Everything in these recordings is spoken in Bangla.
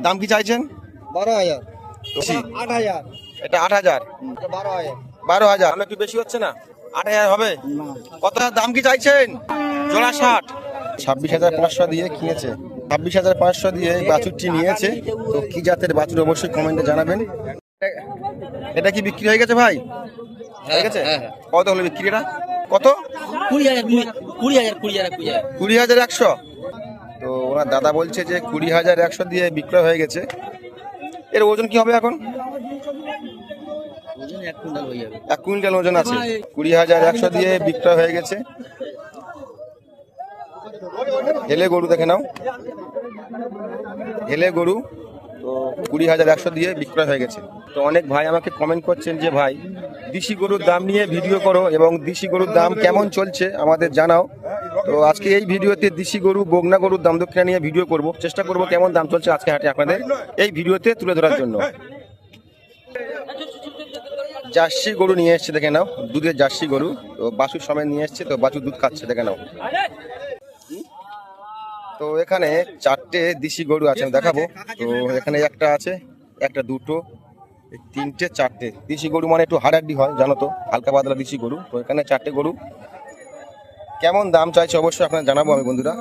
দাম কি চাইছেন? বারো হাজার। আট হাজার। এটা আট হাজার? বারো হাজার। বারো হাজার। একটু বেশি হচ্ছে না? আট হাজার হবে? কত দাম কি চাইছেন? জোড়া ষাট। ছাব্বিশ হাজার পাঁচশো দিয়ে কিনেছে। ছাব্বিশ হাজার পাঁচশো দিয়ে বাছুরটি নিয়েছে। তো কি জাতের বাছুর অবশ্যই কমেন্টে জানাবেন। এটা কি বিক্রি হয়ে গেছে ভাই? হয়ে গেছে? কত হলো বিক্রি এটা কত কুড়ি হাজার কুড়ি- হাজার কুড়ি হাজার। কুড়ি হাজার একশো। ওনার দাদা বলছে যে কুড়ি হাজার একশো দিয়ে বিক্রয় হয়ে গেছে। এর ওজন কি হবে এখন? এক কুইন্টাল ওজন আছে। কুড়ি হাজার একশো দিয়ে বিক্রয় হয়ে গেছে। হেলে গরু দেখে নাও। হেলে গরু তো কুড়ি হাজার একশো দিয়ে বিক্রয় হয়ে গেছে। তো অনেক ভাই আমাকে কমেন্ট করছেন যে ভাই দেশি গরুর দাম নিয়ে ভিডিও করো এবং দেশি গরুর দাম কেমন চলছে আমাদের জানাও। তো আজকে এই ভিডিওতে দেশি গরু, বগনা গরুর দাম দক্ষিণা নিয়ে ভিডিও করব। চেষ্টা করব কেমন দাম চলছে আজকে হাটে আপনাদের এই ভিডিওতে তুলে ধরার জন্য। জার্সি গরু নিয়ে এসছে, দেখে নাও, দুধের জার্সি গরু। তো বাছুর সময় নিয়ে এসছে, তো বাছুর দুধ খাচ্ছে, দেখে নাও। তো এখানে চারটে দেশি গরু আছে, আমি দেখাবো। তো এখানে একটা আছে, একটা দুটো তিনটে, চারটে। দেশি গরু মানে একটু হাডাড্ডি হয়, জানো তো, হালকা পাতলা দেশি গরু। তো এখানে চারটে গরু। কেমন দাম চাইছে? অবশ্যই আপনার জানাব আমি বন্ধুরা।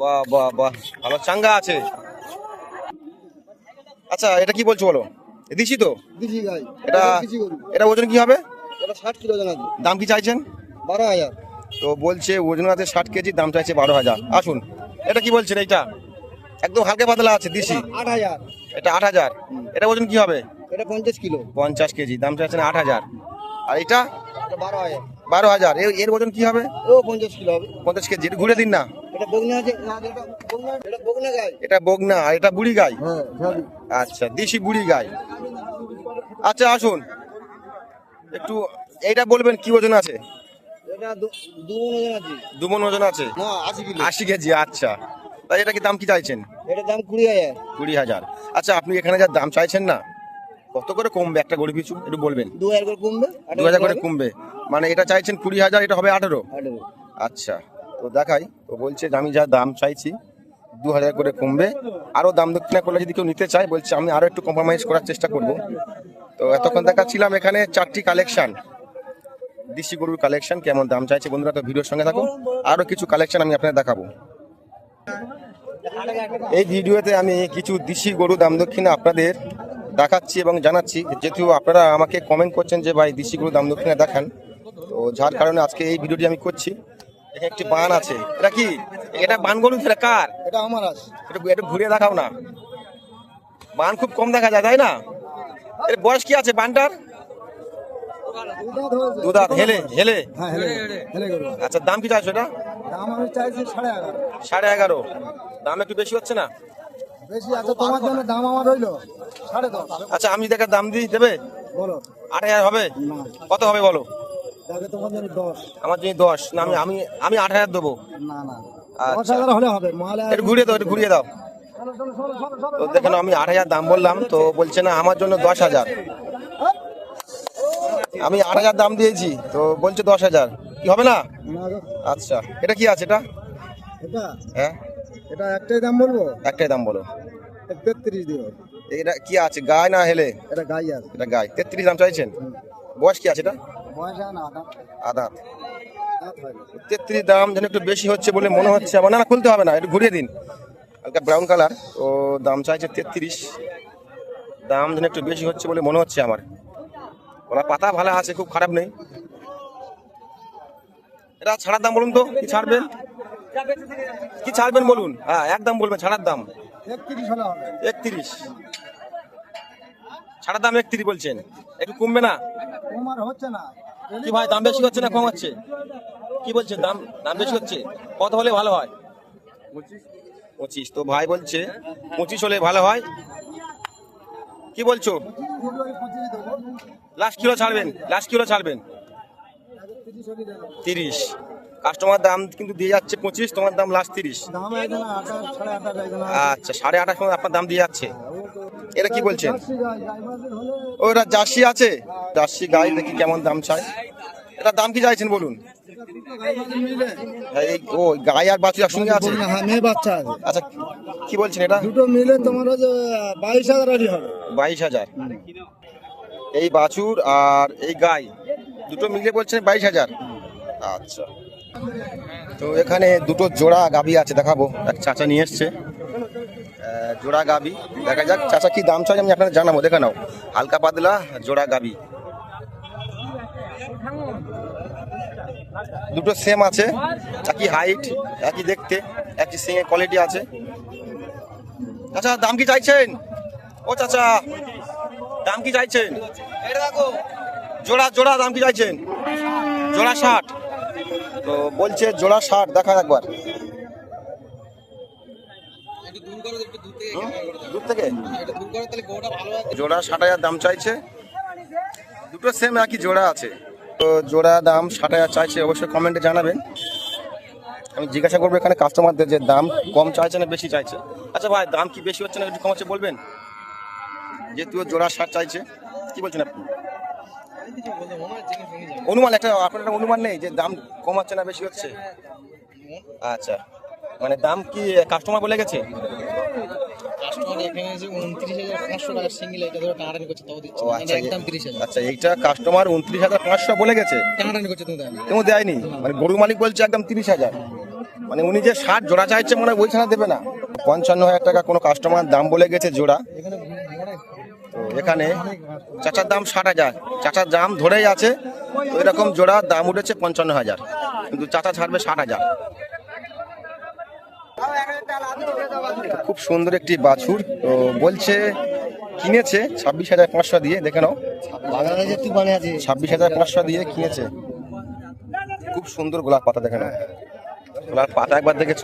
বাহ বাহ বাহ। ভালো চাঙ্গা আছে। আচ্ছা এটা কি বলছো বলো? দিছি তো? গাই। এটা এটা ওজন কি হবে? এটা ষাট কিলো ওজন আছে। দাম কি চাইছেন? বারো হাজার। তো বলছে ওজন আছে ষাট কেজি দাম চাইছে বারো হাজার। আসুন। এটা কি বলছেন এইটা? একদম হালকা পাতলা আছে দিছি আট হাজার। এটা আট হাজার। এটা ওজন কি হবে? এটা পঞ্চাশ কিলো। পঞ্চাশ কেজি দাম চাইছেন আট হাজার। আর এটা এটা বারো হাজার। এর ওজন কি হবে? ও পঞ্চাশ কিলো হবে। পঞ্চাশ কেজি। এটা ঘুরে দিন না। এটা বগনা এটা এটা আর এটা বুড়ি গাই। হ্যাঁ আচ্ছা দেশি বুড়ি গাই। আচ্ছা আসুন। একটু এইটা বলবেন কি ওজন আছে? এটা দুমন ওজন আছে। না আশি কেজি আচ্ছা। তাই এটা কি দাম কি চাইছেন? এটার দাম কুড়ি হাজার। কুড়ি হাজার। আচ্ছা আপনি এখানে যা দাম চাইছেন না কত করে কমবে? একটা গরু পিছু একটু বলবেন। দু হাজার করে কমবে দু হাজার করে কমবে। মানে এটা চাইছেন কুড়ি হাজার এটা হবে আঠেরো? আচ্ছা তো দেখাই। তো বলছে আমি যা দাম চাইছি দু হাজার করে কমবে। আরও দাম দক্ষিণা করলে যদি কেউ নিতে চায় বলছে আমি আরও একটু কম্প্রোমাইজ করার চেষ্টা করব। তো এতক্ষণ দেখাচ্ছিলাম এখানে চারটি কালেকশন দেশি গরুর কালেকশন কেমন দাম চাইছে বন্ধুরা তো ভিডিওর সঙ্গে থাকো আরও কিছু কালেকশন আমি আপনাদের দেখাবো। এই ভিডিওতে আমি কিছু দেশি গরু দাম দক্ষিণা আপনাদের দেখাচ্ছি এবং জানাচ্ছি যেহেতু আপনারা আমাকে কমেন্ট করছেন যে ভাই দেশি গরু দাম দক্ষিণা দেখান তো যার কারণে আজকে এই ভিডিওটি আমি করছি। এখানে একটি বান আছে। এটা কি? এটা বান গরু এটা কার? এটা আমার আছে। একটু একটু ঘুরিয়ে দেখাও না। বান খুব কম দেখা যায় তাই না? এর বয়স কি আছে বানটার? দুদাত হেলে হেলে। হ্যাঁ আচ্ছা দাম কি চাইছো এটা? দাম আমি চাইছি সাড়ে এগারো। সাড়ে এগারো। দাম একটু বেশি হচ্ছে না? বেশি আছে তোমার জন্য দাম আমার রইল সাড়ে দশ। আচ্ছা আমি দেখে দাম দিয়ে দেবে? বলো। আট হাজার হবে? কত হবে বলো? তোমার জন্য দশ। আমার জন্য দশ। না আমি আমি আমি আট হাজার দেবো। না না। দশ আচ্ছা হাজার হলে হবে মালে একটু ঘুরিয়ে দাও একটু ঘুরিয়ে দাও। তো দেখেন আমি আট হাজার দাম বললাম তো বলছে না আমার জন্য দশ হাজার। আমি আট হাজার দাম দিয়েছি তো বলছে দশ হাজার। কি হবে না? আচ্ছা। এটা কি আছে এটা? এটা? হ্যাঁ। এটা একটাই দাম বলব? একটাই দাম বলো। তেত্রিশ দিও এটা কি আছে গায়ে না হেলে? এটা গাই আছে। এটা গায়ে। তেত্রিশ দাম চাইছেন? বয়স কি আছে এটা? বয়স আদাত। তেত্রিশ দাম যেন একটু বেশি হচ্ছে বলে মনে হচ্ছে আমার। না খুলতে হবে না একটু ঘুরিয়ে দিন। হালকা ব্রাউন কালার তো দাম চাইছে তেত্রিশ। দাম যেন একটু বেশি হচ্ছে বলে মনে হচ্ছে আমার। ওনার পাতা ভালো আছে খুব খারাপ নেই। এটা ছাড়ার দাম বলুন তো কি ছাড়বেন? কি ছাড়বেন বলুন? হ্যাঁ একদম বলবেন ছাড়ার দাম। একত্রিশ ছাড়ার দাম একত্রিশ বলছেন। একটু কমবে না? হচ্ছে না। কি ভাই দাম বেশি হচ্ছে না কম হচ্ছে কি বলছেন দাম দাম বেশি হচ্ছে? কত হলে ভালো হয়? পঁচিশ। তো ভাই বলছে পঁচিশ হলে ভালো হয়। কি বলছো? লাস্ট কিলো ছাড়বেন লাস্ট কিলো ছাড়বেন। তিরিশ। কাস্টমার দাম কিন্তু দিয়ে যাচ্ছে পঁচিশ তোমার দাম লাস্ট তিরিশ। আচ্ছা সাড়ে আঠাশ আপনার দাম দিয়ে যাচ্ছে। এটা কি বলছেন? ওটা জার্সি আছে? জার্সি গাই দেখি কেমন দাম চাই এটা দাম কি চাইছেন বলুন? এই ও গাই আর বাছুর একসঙ্গে আছে? হ্যাঁ মেয়ে বাচ্চা আছে। আচ্ছা কি বলছেন এটা? দুটো মিলে তোমার বাইশ হাজার হবে। বাইশ হাজার। এই বাছুর আর এই গাই দুটো মিলিয়ে বলছেন বাইশ হাজার। আচ্ছা। তো এখানে দুটো জোড়া গাবি আছে দেখাবো। এক চাচা নিয়ে এসছে। জোড়া গাবি দেখা যাক চাচা কি দাম চাই আমি আপনাদের জানাব দেখে নাও। হালকা পাতলা জোড়া গাবি দুটো সেম আছে একই হাইট একই দেখতে একই সিংয়ের কোয়ালিটি আছে। চাচা দাম কি চাইছেন? ও চাচা দাম কি চাইছেন? জোড়া জোড়া দাম কি চাইছেন? জোড়া ষাট। তো বলছে জোড়া ষাট দেখা একবার। দূর থেকে জোড়া ষাট হাজার দাম চাইছে। দুটো সেম একই জোড়া আছে। তো জোড়া দাম ষাট হাজার চাইছে অবশ্যই কমেন্টে জানাবেন। আমি জিজ্ঞাসা করব এখানে কাস্টমারদের যে দাম কম চাইছে না বেশি চাইছে। আচ্ছা ভাই দাম কি বেশি হচ্ছে না একটু কম হচ্ছে বলবেন? যেহেতু জোড়া ষাট চাইছে কি বলছেন আপনি? অনুমান একটা আপনার একটা অনুমান নেই যে দাম কম হচ্ছে না বেশি হচ্ছে? আচ্ছা মানে দাম কি কাস্টমার বলে গেছে। আচ্ছা হাজার। আচ্ছা এইটা কাস্টমার উনত্রিশ হাজার পাঁচশো বলে গেছে? তুমি দেয়নি? মানে গরু মালিক বলছে একদম তিরিশ হাজার। মানে উনি যে ষাট জোড়া চাইছে মানে ওইখানে দেবে না। পঞ্চান্ন হাজার টাকা কোনো কাস্টমার দাম বলে গেছে জোড়া। এখানে চাচার দাম ষাট হাজার। চাচার দাম ধরেই আছে এরকম জোড়ার দাম উঠেছে পঞ্চান্ন হাজার। কিন্তু চাচা ছাড়বে ষাট হাজার। খুব সুন্দর একটি বাছুর, তো বলছে কিনেছে ছাব্বিশ হাজার পাঁচশো দিয়ে, দেখে নাও। ছাব্বিশ হাজার পাঁচশো দিয়ে কিনেছে। খুব সুন্দর গোলাপ পাতা, দেখে নাও। গোলাপ পাতা একবার দেখেছ?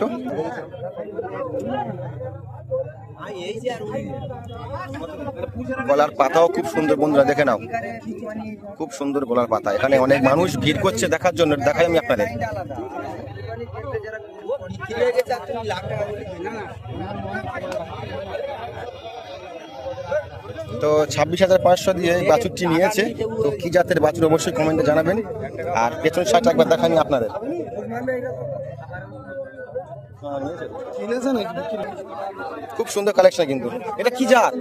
গলার পাতাও খুব সুন্দর, বন্ধুরা, দেখে নাও। খুব সুন্দর গলার পাতা। এখানে অনেক মানুষ ভিড় করছে দেখার জন্য, দেখাই আমি আপনাদের। তো ছাব্বিশ হাজার পাঁচশো দিয়ে বাছুরটি নিয়েছে। তো কি জাতের বাছুর অবশ্যই কমেন্টে জানাবেন। আর পেছন সাইড একবার দেখানি আপনাদের। খুব সুন্দর কালেকশন কিন্তু। এটা কি জাত?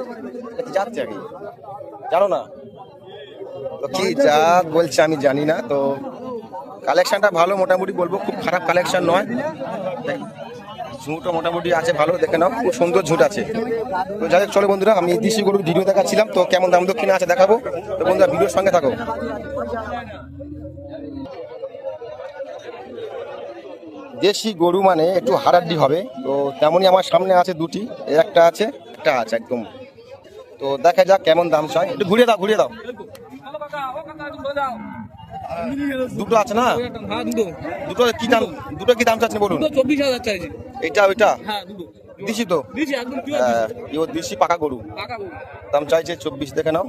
এটা কি জাত জানি? জানো না? তো কি জাত বলছে আমি জানি না তো কালেকশনটা ভালো মোটামুটি বলব খুব খারাপ কালেকশন নয়। ঝুঁটও মোটামুটি আছে ভালো দেখে নাও খুব সুন্দর ঝুঁট আছে। তো যাই হোক চলো বন্ধুরা আমি দেশি গরুর ভিডিও দেখাচ্ছিলাম তো কেমন দাম দক্ষিণে আছে দেখাবো। তো বন্ধুরা ভিডিওর সঙ্গে থাকো। দেশি গরু মানে একটু হাড্ডি হবে। তো তেমনই আমার সামনে আছে দুটি একটা আছে একটা আছে একদম। তো দেখা যাক কেমন দাম চাই একটু ঘুরিয়ে দাও ঘুরিয়ে দাও। দুটো আছে না? দুটো কি দাম দুটো কি দাম চাচ্ছেন বলুন? চব্বিশ এটা ওইটা? দিছি তো? হ্যাঁ, দিশি পাকা গরু। দাম চাইছে চব্বিশ দেখে নাও।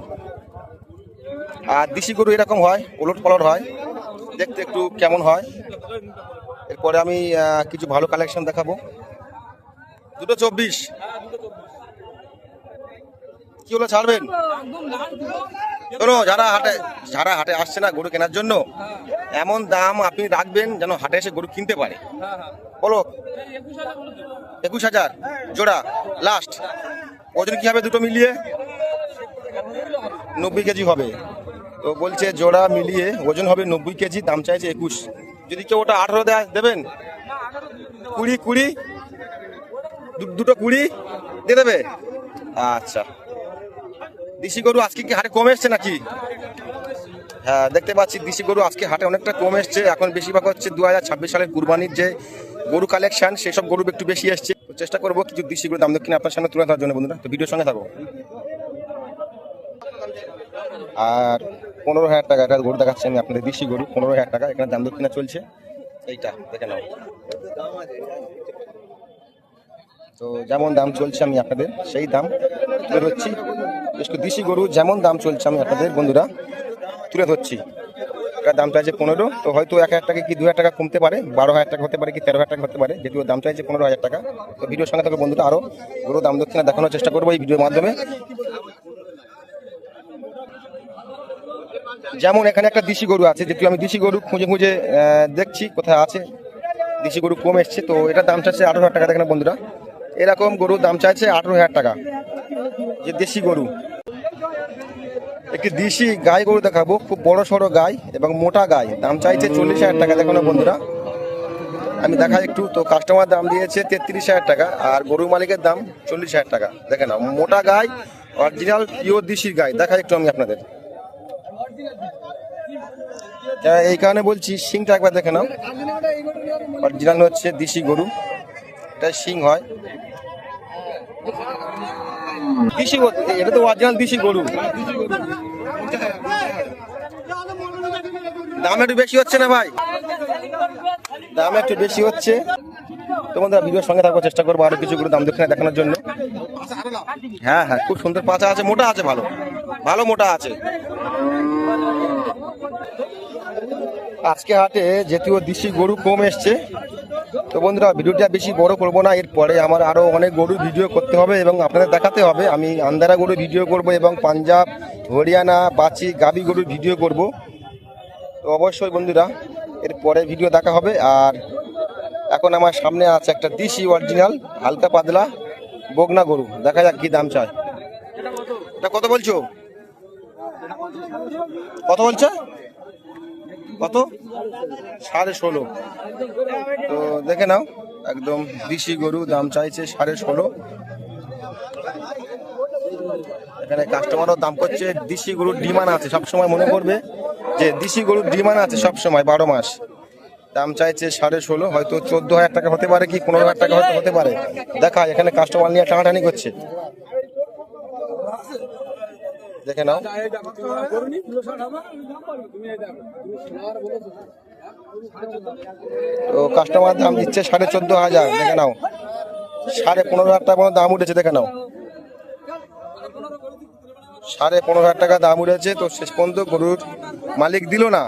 আর দিশি গরু এরকম হয় ওলট পালট হয়। দেখতে একটু কেমন হয়। এরপরে আমি কিছু ভালো কালেকশন দেখাবো। দুটো চব্বিশ। কি হলো ছাড়বেন? শোনো যারা হাটে যারা হাটে আসছে না গরু কেনার জন্য, এমন দাম আপনি রাখবেন যেন হাটে এসে গরু কিনতে পারে। বলো, একুশ হাজার, জোড়া লাস্ট ওজন কি হবে দুটো মিলিয়ে? নব্বই কেজি হবে। তো বলছে, জোড়া মিলিয়ে ওজন হবে নব্বই কেজি, দাম চাইছে একুশ। যদি কেউ ওটা আঠারো দেয়, দেবেন? কুড়ি কুড়ি? দুটো কুড়ি? দিয়ে দেবে? আচ্ছা। দেশি গরু আজকে কি হাটে কমে এসছে নাকি? হ্যাঁ দেখতে পাচ্ছি দেশি গরু আজকে হাটে অনেকটা কম এসছে। এখন বেশিরভাগ হচ্ছে দু হাজার ছাব্বিশ সালের কুরবানির যে গরু কালেকশন সেসব গরু একটু বেশি এসছে। চেষ্টা করব কিছু দেশি গরু দাম দক্ষিণে আপনার সামনে তুলে ধরার জন্য বন্ধুরা। তো ভিডিওর সঙ্গে থাকো। আর পনেরো হাজার টাকা একটা গরু দেখাচ্ছি আমি আপনাদের, দেশি গরু, পনেরো হাজার টাকা, এখানে দাম দক্ষিণা চলছে, এইটা দেখে নাও। তো যেমন দাম চলছে আমি আপনাদের, সেই দাম তুলে ধরছি। কিছু দেশি গরু যেমন দাম চলছে আমি আপনাদের বন্ধুরা, তুলে ধরছি। এটার দাম চাইছে পনেরো, তো হয়তো এক হাজার টাকা কি দু হাজার টাকা কমতে পারে, বারো হাজার টাকা হতে পারে কি তেরো হাজার টাকা হতে পারে যেহেতু দাম চাইছে পনেরো হাজার টাকা। তো ভিডিওর সঙ্গে থাকবে বন্ধুরা আরও গরু দাম দক্ষিণা দেখানোর চেষ্টা করব এই ভিডিওর মাধ্যমে। যেমন এখানে একটা দেশি গরু আছে যেহেতু আমি দেশি গরু খুঁজে খুঁজে দেখছি কোথায় আছে। দেশি গরু কম এসছে, তো এটার দাম চাইছে আঠারো হাজার টাকা দেখেন বন্ধুরা। এরকম গরুর দাম চাইছে আঠারো হাজার টাকা, যে দেশি গরু। একটি দেশি গাই গরু দেখাবো, খুব বড় সড়ো গাই এবং মোটা গাই, দাম চাইছে চল্লিশ হাজার টাকা, দেখো না বন্ধুরা। আমি দেখা একটু, তো কাস্টমার দাম দিয়েছে তেত্রিশ হাজার টাকা, আর গরু মালিকের দাম চল্লিশ হাজার টাকা, দেখে না মোটা গাই অরিজিনাল পিওর দেশির গাই দেখা একটু আমি আপনাদের। এই কারণে বলছি, শিংটা একবার দেখে নাও। অরিজিনাল হচ্ছে দেশি গরু। এটা শিং হয়। দেশি গরু, এটা তো অরিজিনাল দেশি গরু। দাম একটু বেশি হচ্ছে না ভাই? দাম একটু বেশি হচ্ছে। তো বন্ধুরা ভিডিওর সঙ্গে থাকার চেষ্টা করব আরও কিছু গরু দাম দক্ষিণে দেখানোর জন্য। হ্যাঁ হ্যাঁ খুব সুন্দর পাচা আছে, মোটা আছে ভালো। ভালো মোটা আছে। আজকে হাটে যেহেতু দেশি গরু কম এসছে, তো বন্ধুরা ভিডিওটা বেশি বড় করব না, এরপরে আমার আরও অনেক গরু ভিডিও করতে হবে এবং আপনাদের দেখাতে হবে। আমি আন্দারা গরু ভিডিও করব এবং পাঞ্জাব, হরিয়ানা, বাচি, গাবি গরুর ভিডিও করব। তো অবশ্যই বন্ধুরা, এরপরে ভিডিও দেখা হবে। আর এখন আমার সামনে আছে একটা দেশি অরিজিনাল, হালকা পাতলা বগনা গরু। দেখা যাক কি দাম চায়। এটা কত বলছো? কত বলছো? কত? সাড়ে ষোলো। তো দেখে নাও, একদম দেশি গরু দাম চাইছে সাড়ে ষোলো। এখানে কাস্টমারও দাম করছে, দেশি গরুর ডিমান্ড আছে, সবসময় মনে করবে যে দেশি গরুর ডিমান্ড আছে সবসময়, বারো মাস। দাম চাইছে সাড়ে ষোলো, হয়তো চোদ্দ হাজার টাকা হতে পারে কি পনেরো হাজার টাকা হয়তো হতে পারে। দেখা এখানে কাস্টমার নিয়ে টানাটানি করছে। দেখে নাও। তো। কাস্টমার দাম দিচ্ছে সাড়ে চোদ্দ হাজার দেখে নাও। সাড়ে পনেরো হাজার টাকা দাম উঠেছে দেখে নাও। সাড়ে পনেরো হাজার টাকা দাম উঠেছে তো শেষ পর্যন্ত গরুর মালিক দিল না।